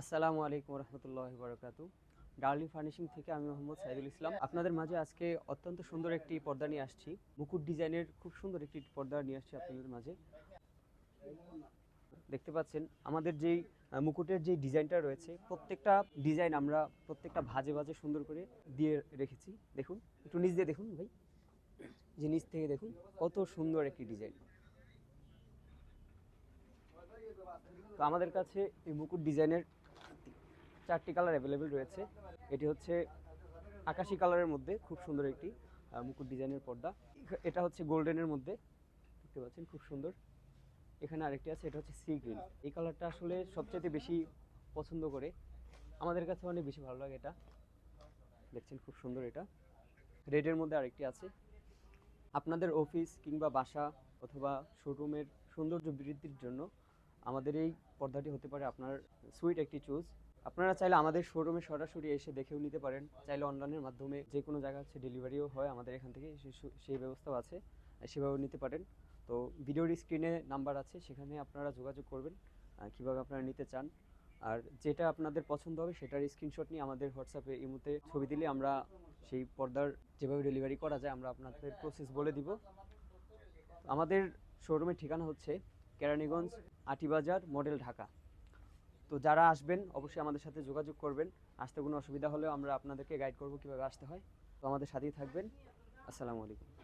আসসালামু আলাইকুম রহমতুল্লাহ বরকাতু। Darling furnishing থেকে আমি মোহাম্মদ সাইদুল ইসলাম। আপনাদের মাঝে আজকে অত্যন্ত সুন্দর একটি পর্দা নিয়ে আসছি। মুকুট ডিজাইনের খুব সুন্দর একটি পর্দা নিয়ে আসছি আপনাদের মাঝে। দেখতে পাচ্ছেন, আমাদের যেই মুকুটের যে ডিজাইনটা রয়েছে, প্রত্যেকটা ডিজাইন আমরা প্রত্যেকটা ভাজে ভাজে সুন্দর করে দিয়ে রেখেছি। দেখুন, একটু নিচ দিয়ে দেখুন ভাই। যে নিচ থেকে দেখুন, কত সুন্দর একটি ডিজাইন। তো আমাদের কাছে এই মুকুট ডিজাইনের চারটি কালার অ্যাভেলেবেল রয়েছে। এটি হচ্ছে আকাশি কালারের মধ্যে, খুব সুন্দর একটি মুকুট ডিজাইনের পর্দা। এটা হচ্ছে গোল্ডেনের মধ্যে, দেখতে পাচ্ছেন, খুব সুন্দর। এখানে আরেকটি আছে, এটা হচ্ছে সি গ্রিন এই কালারটা আসলে সবচেয়ে বেশি পছন্দ করে। আমাদের কাছে অনেক বেশি ভালো লাগে এটা। দেখছেন, খুব সুন্দর এটা। রেডের মধ্যে আরেকটি আছে। আপনাদের অফিস কিংবা বাসা অথবা শোরুমের সৌন্দর্য বৃদ্ধির জন্য আমাদের এই পর্দাটি হতে পারে আপনার সুইট একটি চুজ আপনারা চাইলে আমাদের শোরুমে সরাসরি এসে দেখেও নিতে পারেন। চাইলে অনলাইনের মাধ্যমে যে কোনো জায়গা হচ্ছে ডেলিভারিও হয় আমাদের এখান থেকে সেই ব্যবস্থাও আছে সেভাবেও নিতে পারেন। তো ভিডিওর স্ক্রিনে নাম্বার আছে, সেখানে আপনারা যোগাযোগ করবেন কীভাবে আপনারা নিতে চান। আর যেটা আপনাদের পছন্দ হবে সেটার স্ক্রিনশট নিয়ে আমাদের হোয়াটসঅ্যাপে এই মুহূর্তে ছবি দিলে আমরা সেই পর্দার যেভাবে ডেলিভারি করা যায়, আমরা আপনাদের প্রসেস বলে দিব। আমাদের শোরুমের ঠিকানা হচ্ছে কেরানীগঞ্জ আটিবাজার মডেল ঢাকা। তো যারা আসবেন, অবশ্যই আমাদের সাথে যোগাযোগ করবেন। আসতে কোনো অসুবিধা হলেও আমরা আপনাদেরকে গাইড করব কীভাবে আসতে হয়। তো আমাদের সাথেই থাকবেন। আসসালামু আলাইকুম।